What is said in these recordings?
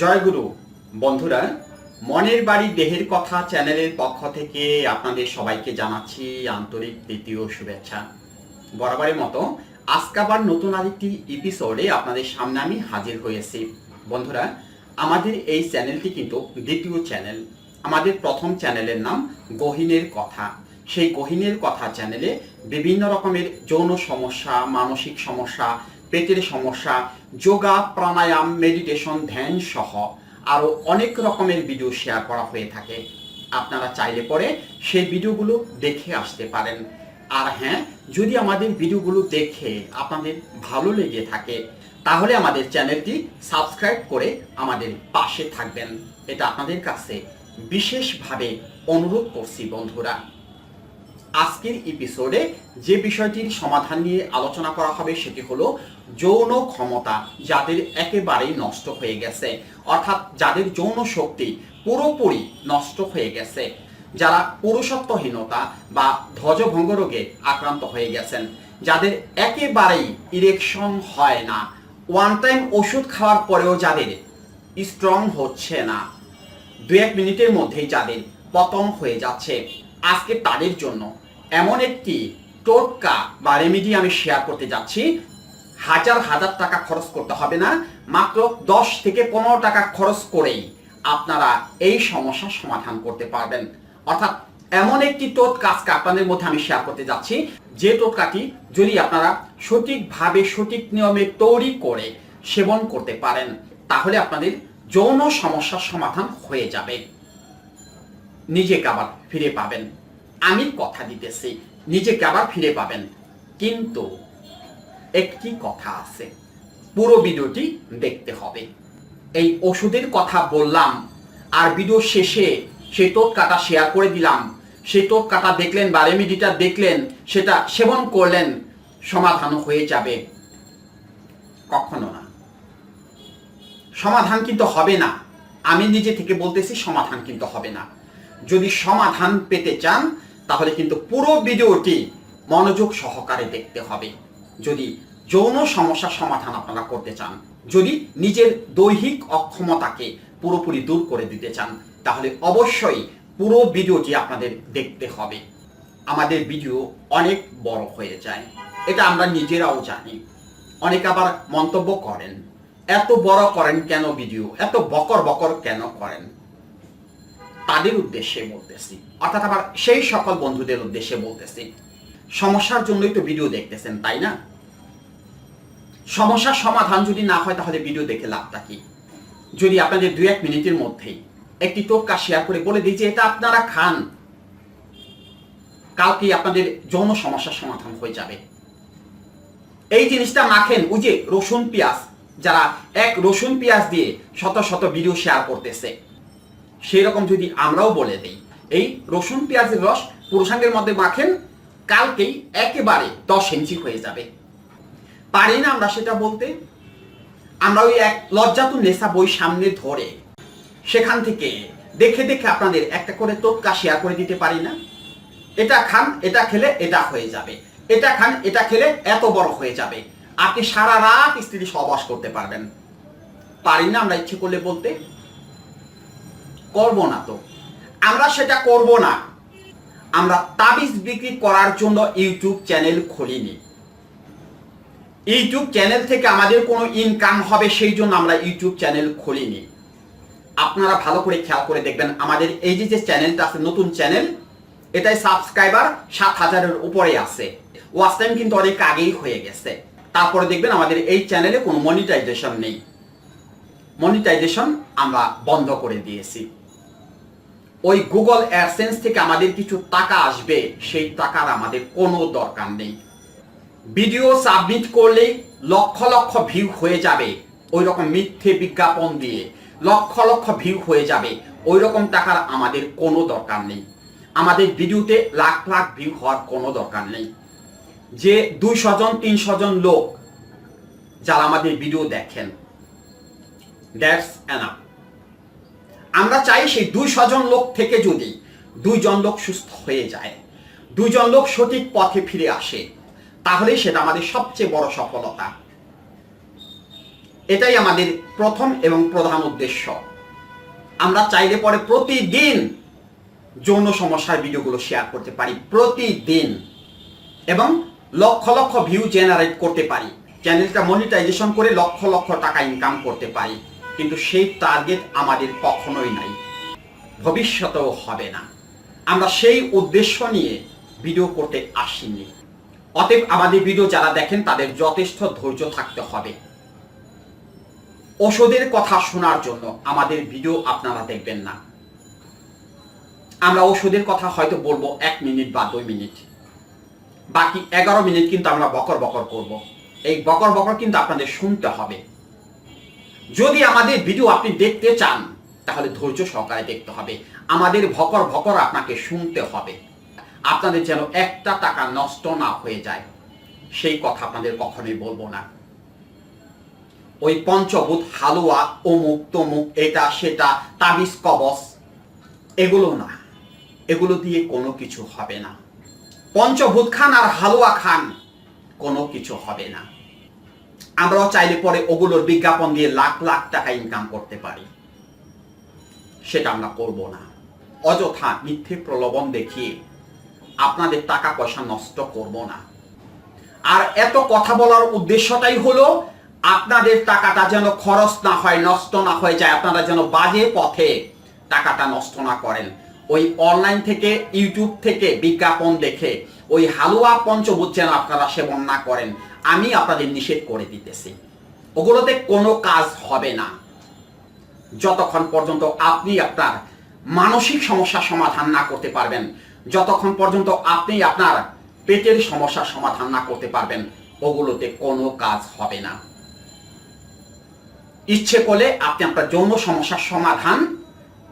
জয়গুরু বন্ধুরা, মনের বাড়ি দেহের কথা চ্যানেলের পক্ষ থেকে আপনাদের সবাইকে জানাচ্ছি আন্তরিক তৃতীয় শুভেচ্ছা। বরাবরের মতো আজকে আবার নতুন আরেকটি এপিসোডে আপনাদের সামনে আমি হাজির হয়েছি বন্ধুরা, আমাদের এই চ্যানেলটি কিন্তু দ্বিতীয় চ্যানেল। আমাদের প্রথম চ্যানেলের নাম গহিনের কথা। সেই গহিনের কথা চ্যানেলে বিভিন্ন রকমের যৌন সমস্যা, মানসিক সমস্যা পেটের সমস্যা, যোগা, প্রাণায়াম মেডিটেশন ধ্যান সহ আরও অনেক রকমের ভিডিও শেয়ার করা হয়ে থাকে। আপনারা চাইলে পরে সেই ভিডিওগুলো দেখে আসতে পারেন। আর হ্যাঁ যদি আমাদের ভিডিওগুলো দেখে আপনাদের ভালো লেগে থাকে, তাহলে আমাদের চ্যানেলটি সাবস্ক্রাইব করে আমাদের পাশে থাকবেন। এটা আপনাদের কাছে বিশেষভাবে অনুরোধ করছি বন্ধুরা। আজকের এপিসোডে যে বিষয়টির সমাধান নিয়ে আলোচনা করা হবে সেটি হলো যৌন ক্ষমতা যাদের একেবারেই নষ্ট হয়ে গেছে। অর্থাৎ যাদের যৌন শক্তি পুরোপুরি নষ্ট হয়ে গেছে। যারা পুরুষত্বহীনতা বা ধ্বজভঙ্গ রোগে আক্রান্ত হয়ে গেছেন, যাদের একেবারেই ইরেকশন হয় না। ওয়ান টাইম ওষুধ খাওয়ার পরেও যাদের স্ট্রং হচ্ছে না। দু এক মিনিটের মধ্যেই যাদের পতন হয়ে যাচ্ছে। আজকে তাদের জন্য এমন একটি টোটকা বা রেমিডি আমি শেয়ার করতে যাচ্ছি। হাজার হাজার টাকা খরচ করতে হবে না, মাত্র দশ থেকে পনেরো টাকা খরচ করেই আপনারা এই সমস্যার সমাধান করতে পারবেন। অর্থাৎ এমন একটি টোটকা আজকে আপনাদের মধ্যে আমি শেয়ার করতে যাচ্ছি। যে টোটকাটি যদি আপনারা সঠিকভাবে, সঠিক নিয়মে তৈরি করে সেবন করতে পারেন, তাহলে আপনাদের যৌন সমস্যার সমাধান হয়ে যাবে। নিজেকে আবার ফিরে পাবেন। আমি কথা দিতেছি, নিজেকে আবার ফিরে পাবেন। কিন্তু একটি কথা আছে, পুরো ভিডিওটি দেখতে হবে। এই ওষুধের কথা বললাম, আর ভিডিও শেষে সেই টোটকাটা শেয়ার করে দিলাম। সেই টোটকাটা দেখলেন বা রেমিডিটা দেখলেন, সেটা সেবন করলেন সমাধান হয়ে যাবে। কখনো না। সমাধান কিন্তু হবে না। আমি নিজে থেকে বলতেছি সমাধান কিন্তু হবে না। যদি সমাধান পেতে চান, তাহলে কিন্তু পুরো ভিডিওটি মনোযোগ সহকারে দেখতে হবে। যদি যৌন সমস্যার সমাধান আপনারা করতে চান, যদি নিজের দৈহিক অক্ষমতাকে পুরোপুরি দূর করে দিতে চান, তাহলে অবশ্যই পুরো ভিডিওটি আপনাদের দেখতে হবে। আমাদের ভিডিও অনেক বড় হয়ে যায়। এটা আমরা নিজেরাও জানি। অনেকে আবার মন্তব্য করেন, এত বড় করেন কেন ভিডিও? এত বকর বকর কেন করেন? তাদের উদ্দেশ্যে বলতেছি। অর্থাৎ আবার সেই সকল বন্ধুদের উদ্দেশ্যে বলতেছি। সমস্যার জন্যই তো ভিডিও দেখতেছেন, তাই না? সমস্যার সমাধান যদি না হয়, তাহলে ভিডিও দেখে লাভটা কি? যদি আপনাদের দুই এক মিনিটের মধ্যেই একটি টোটকা শেয়ার করে বলে দিই যে এটা আপনারা খান কালকে আপনাদের যৌন সমস্যার সমাধান হয়ে যাবে। এই জিনিসটা মাখেন ওই যে রসুন পেঁয়াজ, যারা এক রসুন পেঁয়াজ দিয়ে শত শত ভিডিও শেয়ার করতেছে। সেই রকম যদি আমরাও বলে দেই, এই রসুন, পেঁয়াজের রস পুরুষাঙ্গের মধ্যে মাখেন, কালকেই একেবারে দশ ইঞ্চি হয়ে যাবে। পারি না আমরা সেটা বলতে। আমরা ওই এক লজ্জাতু নেশা বই সামনে ধরে। সেখান থেকে দেখে দেখে আপনাদের একটা করে টোটকা শেয়ার করে দিতে পারি না। এটা খান, এটা খেলে এটা হয়ে যাবে। এটা খান, এটা খেলে এত বড় হয়ে যাবে। আপনি সারা রাত স্ত্রী সহবাস করতে পারবেন। পারি না আমরা ইচ্ছে করলে বলতে। করব না তো। আমরা সেটা করব না। আমরা তাবিজ বিক্রি করার জন্য ইউটিউব চ্যানেল খুলিনি। ইউটিউব চ্যানেল থেকে আমাদের কোনো ইনকাম হবে সেই জন্য আমরা ইউটিউব চ্যানেল খুলিনি। আপনারা ভালো করে খেয়াল করে দেখবেন, আমাদের এই যে যে চ্যানেলটা আছে, নতুন চ্যানেল, এটাই সাবস্ক্রাইবার সাত হাজারের উপরে আছে। ওয়াচ টাইম কিন্তু অনেক আগেই হয়ে গেছে। তারপরে দেখবেন আমাদের এই চ্যানেলে কোনো মনিটাইজেশন নেই। মনিটাইজেশন আমরা বন্ধ করে দিয়েছি। ওই গুগল অ্যাডসেন্স থেকে আমাদের কিছু টাকা আসবে, সেই টাকার আমাদের কোনো দরকার নেই। ভিডিও সাবমিট করলেই লক্ষ লক্ষ ভিউ হয়ে যাবে ওই রকম মিথ্যে বিজ্ঞাপন দিয়ে। লক্ষ লক্ষ ভিউ হয়ে যাবে ওই রকম টাকার আমাদের কোনো দরকার নেই। আমাদের ভিডিওতে লাখ লাখ ভিউ হওয়ার কোনো দরকার নেই। যে দুইশো জন, তিনশো জন লোক যারা আমাদের ভিডিও দেখেন দ্যাটস এনাফ আমরা চাই সেই দুই স্বজন লোক থেকে যদি দুইজন লোক সুস্থ হয়ে যায়, দুইজন লোক সঠিক পথে ফিরে আসে, তাহলেই সেটা আমাদের সবচেয়ে বড় সফলতা। এটাই আমাদের প্রথম এবং প্রধান উদ্দেশ্য। আমরা চাইলে পরে প্রতিদিন যৌন সমস্যার ভিডিওগুলো শেয়ার করতে পারি, প্রতিদিন। এবং লক্ষ লক্ষ ভিউ জেনারেট করতে পারি। চ্যানেলটা মনিটাইজেশন করে লক্ষ লক্ষ টাকা ইনকাম করতে পারি। কিন্তু সেই টার্গেট আমাদের কখনোই নাই। ভবিষ্যতেও হবে না। আমরা সেই উদ্দেশ্য নিয়ে ভিডিও করতে আসিনি। অতএব আমাদের ভিডিও যারা দেখেন, তাদের যথেষ্ট ধৈর্য থাকতে হবে। ওষুধের কথা শোনার জন্য আমাদের ভিডিও আপনারা দেখবেন না। আমরা ওষুধের কথা হয়তো বলব এক মিনিট বা দুই মিনিট। বাকি এগারো মিনিট কিন্তু আমরা বকর বকর করব। এই বকর বকর কিন্তু আপনাদের শুনতে হবে। যদি আমাদের ভিডিও আপনি দেখতে চান, তাহলে ধৈর্য সহকারে দেখতে হবে। আমাদের ভকর ভকর আপনাকে শুনতে হবে। আপনাদের যেন একটা টাকা নষ্ট না হয়ে যায়। সেই কথা আপনাদের কখনোই বলব না। ওই পঞ্চভূত হালুয়া, অমুক তমুক, এটা, সেটা, তাবিজ, কবচ, এগুলো না। এগুলো দিয়ে কোনো কিছু হবে না। পঞ্চভূত খান আর হালুয়া খান, কোনো কিছু হবে না। আমরাও চাইলে পরে ওগুলোর বিজ্ঞাপন দিয়ে লাখ লাখ টাকা ইনকাম করতে পারি। সেটা আমরা করব না। অযথা মিথ্যে প্রলোভন দেখিয়ে আপনাদের টাকা পয়সা নষ্ট করব না। আর এত কথা বলার উদ্দেশ্যটাই হলো, আপনাদের টাকাটা যেন খরচ না হয়, নষ্ট না হয়ে যায়, আপনারা যেন বাজে পথে টাকাটা নষ্ট না করেন। ওই অনলাইন থেকে ইউটিউব থেকে বিজ্ঞাপন দেখে, ওই হালুয়া পঞ্চভূত যেন আপনারা সেবন না করেন। আমি আপনাদের নিষেধ করে দিতেছি। ওগুলোতে কোনো কাজ হবে না। যতক্ষণ পর্যন্ত আপনি আপনার মানসিক সমস্যার সমাধান না করতে পারবেন, যতক্ষণ পর্যন্ত আপনি আপনার পেটের সমস্যার সমাধান না করতে পারবেন, ওগুলোতে কোনো কাজ হবে না। ইচ্ছে করলে আপনি আপনার যৌন সমস্যার সমাধান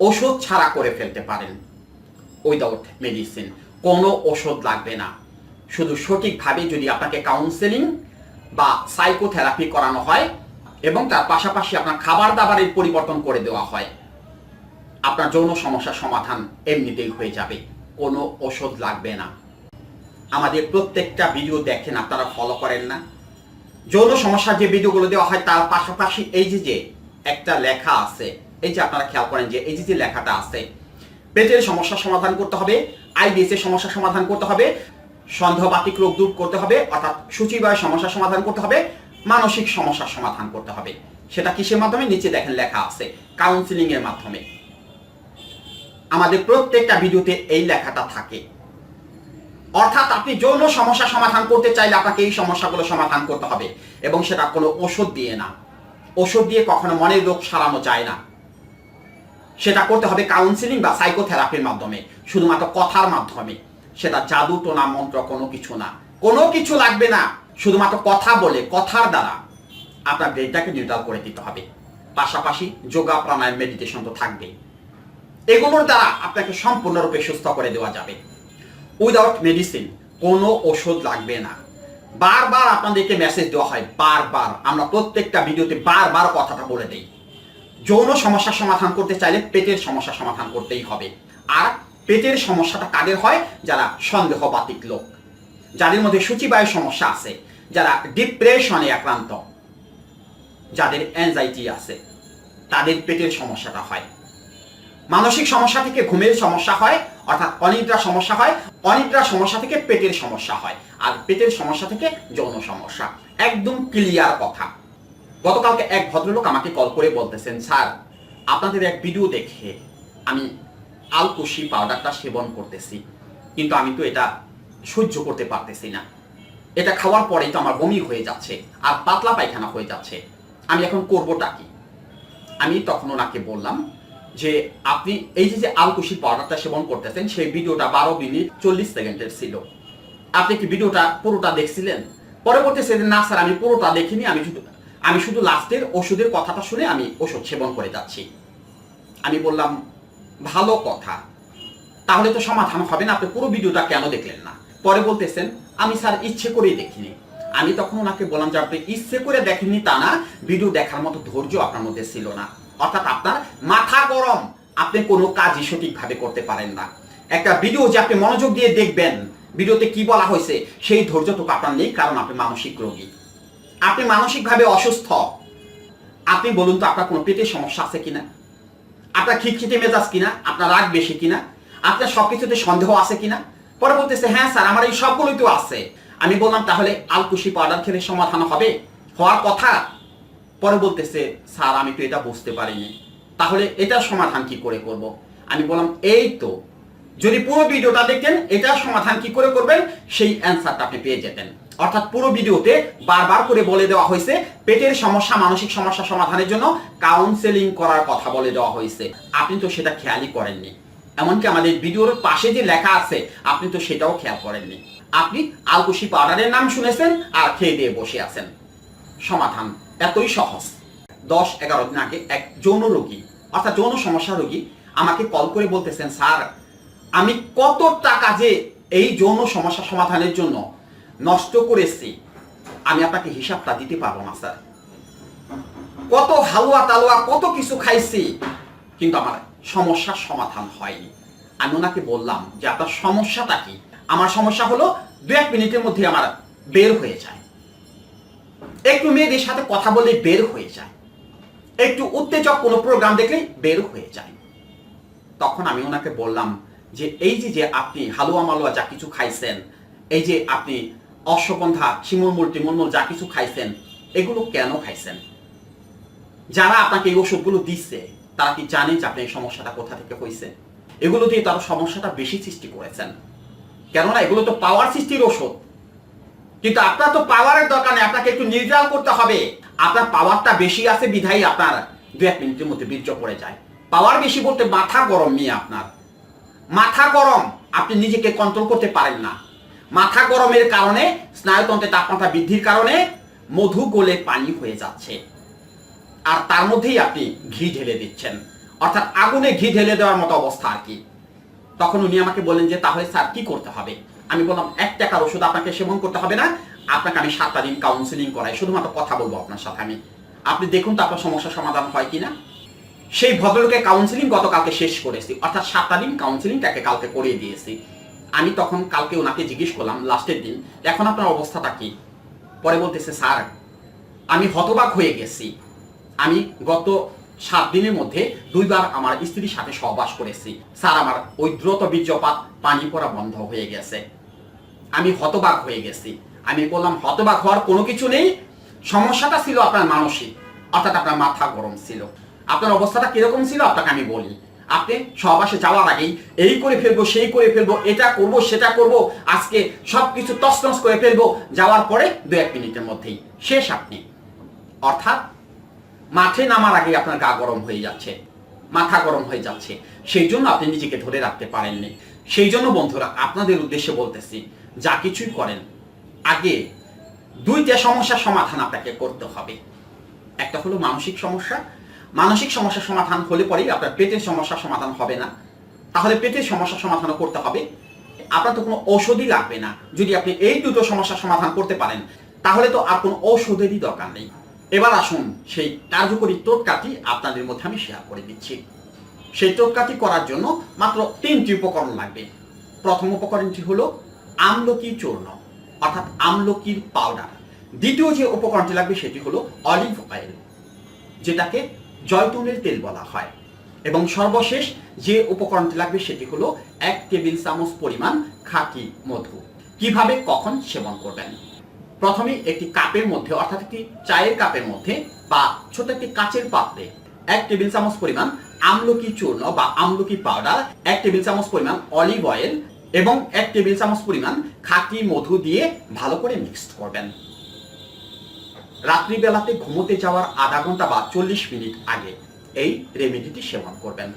ওষুধ ছাড়া করে ফেলতে পারেন। উইদাউট মেডিসিন কোনো ওষুধ লাগবে না। শুধু সঠিকভাবে যদি আপনাকে কাউন্সেলিং বা সাইকোথেরাপি করানো হয় এবং তার পাশাপাশি আপনার খাবার দাবারের পরিবর্তন করে দেওয়া হয়, আপনার যৌন সমস্যার সমাধান এমনিতেই হয়ে যাবে, কোনো ওষুধ লাগবে না। আমাদের প্রত্যেকটা ভিডিও দেখেন, আপনারা ফলো করেন না। যৌন সমস্যার যে ভিডিওগুলো দেওয়া হয়, তার পাশাপাশি এই যে যে একটা লেখা আছে, এই যে আপনারা খেয়াল করেন যে এই যে যে লেখাটা আছে, পেটের সমস্যার সমাধান করতে হবে, আইবিএস এর সমস্যার সমাধান করতে হবে সন্দেহবাতিক রোগ দূর করতে হবে, অর্থাৎ সূচিবায় সমস্যার সমাধান করতে হবে, মানসিক সমস্যার সমাধান করতে হবে। সেটা কিসের মাধ্যমে? নিচে দেখেন লেখা আছে কাউন্সিলিং এর মাধ্যমে। আমাদের প্রত্যেকটা ভিডিওতে এই লেখাটা থাকে। অর্থাৎ আপনি যৌন সমস্যা সমাধান করতে চাইলে আপনাকে এই সমস্যাগুলো সমাধান করতে হবে এবং সেটা কোনো ওষুধ দিয়ে না। ওষুধ দিয়ে কখনো মনের রোগ সারানো যায় না। সেটা করতে হবে কাউন্সিলিং বা সাইকোথেরাপির মাধ্যমে, শুধুমাত্র কথার মাধ্যমে। সেটা জাদু টোনা মন্ত্র কোনো কিছু না। কোনো কিছু লাগবে না। শুধুমাত্র কথা বলে, কথার দ্বারা। আপনার ব্রেনটাকে নিউট্রাল করে দিতে হবে। পাশাপাশি যোগা প্রাণায়াম মেডিটেশন তো থাকবে এগুলোর দ্বারা আপনাকে সম্পূর্ণরূপে সুস্থ করে দেওয়া যাবে। উইদাউট মেডিসিন কোনো ওষুধ লাগবে না। বারবার আপনাদেরকে মেসেজ দেওয়া হয়, বারবার। আমরা প্রত্যেকটা ভিডিওতে বারবার কথাটা বলে দেই। যৌন সমস্যার সমাধান করতে চাইলে পেটের সমস্যার সমাধান করতেই হবে। আর পেটের সমস্যাটা কাদের হয়? যারা সন্দেহবাতিক লোক। যাদের মধ্যে সূচিবায়ু সমস্যা আছে, যারা ডিপ্রেশনে আক্রান্ত, যাদের অ্যাংজাইটি আছে, তাদের পেটের সমস্যাটা হয়। মানসিক সমস্যা থেকে ঘুমের সমস্যা হয়, অর্থাৎ অনিদ্রা সমস্যা হয়, অনিদ্রা সমস্যা থেকে পেটের সমস্যা হয়, আর পেটের সমস্যা থেকে যৌন সমস্যা। একদম ক্লিয়ার কথা। গতকালকে এক ভদ্রলোক আমাকে কল করে বলতেছেন, স্যার, আপনাদের এক ভিডিও দেখে আমি আলকুশি পাউডারটা সেবন করতেছি। কিন্তু আমি তো এটা সহ্য করতে পারতেছি না। এটা খাওয়ার পরেই তো আমার বমি হয়ে যাচ্ছে আর পাতলা পায়খানা হয়ে যাচ্ছে। আমি এখন করবোটা কি? আমি তখন ওনাকে বললাম যে, আপনি এই যে যে আলকুশি পাউডারটা সেবন করতেছেন, সেই ভিডিওটা বারো মিনিট চল্লিশ সেকেন্ডের ছিল। আপনি কি ভিডিওটা পুরোটা দেখছিলেন? পরে বলতেছে যে না স্যার, আমি পুরোটা দেখিনি। আমি শুধু আমি শুধু লাস্টের ওষুধের কথাটা শুনে আমি ওষুধ সেবন করে যাচ্ছি। আমি বললাম ভালো কথা। তাহলে তো সমাধান হবে না, আপনি পুরো ভিডিওটা কেন দেখলেন না? পরে বলতেছেন, আমি স্যার ইচ্ছে করেই দেখিনি। আমি তখন ওনাকে বললাম যে, আপনি ইচ্ছে করে দেখেননি তা না, ভিডিও দেখার মতো ধৈর্য আপনার মধ্যে ছিল না। অর্থাৎ আপনার মাথা গরম। আপনি কোনো কাজই সঠিকভাবে করতে পারেন না। একটা ভিডিও যে আপনি মনোযোগ দিয়ে দেখবেন, ভিডিওতে কি বলা হয়েছে, সেই ধৈর্যটুকু আপনার নেই, কারণ আপনি মানসিক রোগী। আপনি মানসিকভাবে অসুস্থ। আপনি বলুন তো আপনার কোনো পেটের সমস্যা আছে কিনা? আপনার খিটখিটে মেজাজ কিনা? আপনার রাগ বেশি কিনা? আপনার সবকিছুতে সন্দেহ আছে কিনা? পরে বলতেছে হ্যাঁ স্যার, আমার এই সবগুলোই তো আছে। আমি বললাম, তাহলে আলকুশি পাউডার খেলে সমাধান হবে? হওয়ার কথা। পরে বলতেছে, স্যার, আমি তো এটা বুঝতে পারিনি। তাহলে এটার সমাধান কি করে করব? আমি বললাম, এই তো। যদি পুরো ভিডিওটা দেখতেন এটার সমাধান কি করে করবেন? সেই অ্যান্সারটা আপনি পেয়ে যেতেন। অর্থাৎ পুরো ভিডিওতে বারবার করে বলে দেওয়া হয়েছে, পেটের সমস্যা, মানসিক সমস্যা সমাধানের জন্য কাউন্সেলিং করার কথা বলে দেওয়া হয়েছে। আপনি তো সেটা খেয়ালই করেননি। এমনকি আমাদের ভিডিওর পাশে যে লেখা আছে, আপনি তো সেটাও খেয়াল করেননি। আপনি আলকুশি পাউডারের নাম শুনেছেন আর খেয়ে দিয়ে বসে আছেন। সমাধান এতই সহজ। দশ এগারো দিন আগে এক যৌন রোগী, অর্থাৎ যৌন সমস্যা রোগী আমাকে কল করে বলতেছেন, স্যার, আমি কত টাকা যে এই যৌন সমস্যা সমাধানের জন্য নষ্ট করেছি। আমি আপনাকে হিসাবটা দিতে পারব না, স্যার। কত হালুয়া তালুয়া, কত কিছু খাইছি, কিন্তু আমার সমস্যার সমাধান হয়নি। আমি ওনাকে বললাম যে, আপনার সমস্যাটা কি? আমার সমস্যা হলো, দু এক মিনিটের মধ্যে আমার বের হয়ে যায়। একটু মেয়েদের সাথে কথা বলে বের হয়ে যায়। একটু উত্তেজক কোনো প্রোগ্রাম দেখলেই বের হয়ে যায়। তখন আমি ওনাকে বললাম যে, এই যে আপনি হালুয়া মালুয়া যা কিছু খাইছেন, এই যে আপনি অশ্বগন্ধা শিমুলমুল টিমুলমুল যা কিছু খাইছেন, এগুলো কেন খাইছেন? যারা আপনাকে এই ওষুধগুলো দিচ্ছে তারা কি জানে যে আপনি এই সমস্যাটা কোথা থেকে হয়েছে এগুলো দিয়ে তারা সমস্যাটা বেশি সৃষ্টি করেছেন। কেননা এগুলো তো পাওয়ার সৃষ্টির ওষুধ। কিন্তু আপনার তো পাওয়ারের দরকার নেই, আপনাকে একটু নির্জাল করতে হবে। আপনার পাওয়ারটা বেশি আছে বিধাই আপনার দু এক মিনিটের মধ্যে বীর্য পড়ে যায়। পাওয়ার বেশি বলতে মাথা গরম নিয়ে আপনার। মাথা গরম, আপনি নিজেকে কন্ট্রোল করতে পারেন না। মাথা গরমের কারণে, স্নায়ুতন্ত্রের তাপমাত্রা বৃদ্ধির কারণে মধু গলে পানি হয়ে যাচ্ছে। আর তার মধ্যেই আপনি ঘি ঢেলে দিচ্ছেন। অর্থাৎ আগুনে ঘি ঢেলে দেওয়ার মতো অবস্থা আর কি। তখন উনি আমাকে বললেন যে, তাহলে স্যার, কি করতে হবে? আমি বললাম, এক টাকার ওষুধ আপনাকে সেবন করতে হবে না। আপনাকে আমি সাতটা দিন কাউন্সিলিং করাই। শুধুমাত্র কথা বলব আপনার সাথে আমি। আপনি দেখুন তো আপনার সমস্যার সমাধান হয় কিনা? সেই ভদ্রলোকের কাউন্সিলিং গতকালকে শেষ করেছি। অর্থাৎ সাতটা দিন কাউন্সিলিং তাকে কালকে করিয়ে দিয়েছি। আমি তখন কালকে ওনাকে জিজ্ঞেস করলাম, লাস্টের দিন, এখন আপনার অবস্থাটা কি? পরে বলতেছে, স্যার, আমি হতবাক হয়ে গেছি। আমি গত সাত দিনের মধ্যে দুইবার আমার স্ত্রীর সাথে সহবাস করেছি। স্যার, আমার ওই দ্রুত বীর্যপাত পানি পড়া বন্ধ হয়ে গেছে। আমি হতবাক হয়ে গেছি। আমি বললাম, হতবাক হওয়ার কোনো কিছু নেই। সমস্যাটা ছিল আপনার মানসিক। অর্থাৎ আপনার মাথা গরম ছিল। আপনার অবস্থাটা কীরকম ছিল? আপনাকে আমি বলি। আপনি সহবাসে যাওয়ার আগেই এই করে ফেলব, সেই করে ফেলব, এটা করব, সেটা করব, আজকে সব সবকিছু তছনছ করে ফেলব, যাওয়ার পরে দু এক মিনিটের মধ্যেই শেষ আপনি। অর্থাৎ মাঠে নামার আগে আপনার গা গরম হয়ে যাচ্ছে, মাথা গরম হয়ে যাচ্ছে। সেই জন্য আপনি নিজেকে ধরে রাখতে পারেননি। সেই জন্য বন্ধুরা, আপনাদের উদ্দেশ্যে বলতেছি, যা কিছুই করেন, আগে দুইটা সমস্যার সমাধান আপনাকে করতে হবে। একটা হলো মানসিক সমস্যা মানসিক সমস্যার সমাধান হলে পরেই আপনার পেটের সমস্যার সমাধান হবে না। তাহলে পেটের সমস্যার সমাধানও করতে হবে। আপনার তো কোনো ঔষধই লাগবে না। যদি আপনি এই দুটো সমস্যার সমাধান করতে পারেন, তাহলে তো আর কোনো ঔষধেরই দরকার নেই। এবার আসুন সেই কার্যকরী টোটকাটি আপনাদের মধ্যে আমি শেয়ার করে দিচ্ছি। সেই টোটকাটি করার জন্য মাত্র তিনটি উপকরণ লাগবে। প্রথম উপকরণটি হলো আমলকি চূর্ণ, অর্থাৎ আমলকির পাউডার দ্বিতীয় যে উপকরণটি লাগবে সেটি হলো অলিভ অয়েল যেটাকে জয়তুনের তেল বলা হয়। এবং সর্বশেষ যে উপকরণটি লাগবে সেটি হলো এক টেবিল চামচ পরিমাণ খাঁটি মধু। কীভাবে, কখন সেবন করবেন? প্রথমে একটি কাপের মধ্যে, অর্থাৎ একটি চায়ের কাপের মধ্যে বা ছোট একটি কাচের পাত্রে এক টেবিল চামচ পরিমাণ আমলকি চূর্ণ বা আমলকি পাউডার, এক টেবিল চামচ পরিমাণ অলিভ অয়েল এবং এক টেবিল চামচ পরিমাণ খাঁটি মধু দিয়ে ভালো করে মিক্সড করবেন। রাত্রিবেলাতে ঘুমোতে যাওয়ার আধা ঘণ্টা বা চল্লিশ মিনিট আগে এই রেমেডিটি সেবন করবেন।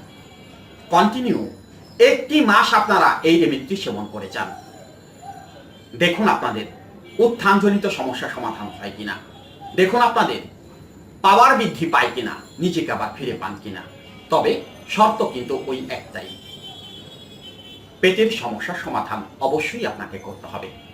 কন্টিনিউ একটি মাস আপনারা এই রেমেডিটি সেবন করে যান। দেখুন আপনাদের উত্থানজনিত সমস্যার সমাধান হয় কিনা। দেখুন আপনাদের পাওয়ার বৃদ্ধি পায় কিনা, নিজেকে আবার ফিরে পান কিনা। তবে শর্ত কিন্তু ওই একটাই। পেটের সমস্যার সমাধান অবশ্যই আপনাকে করতে হবে।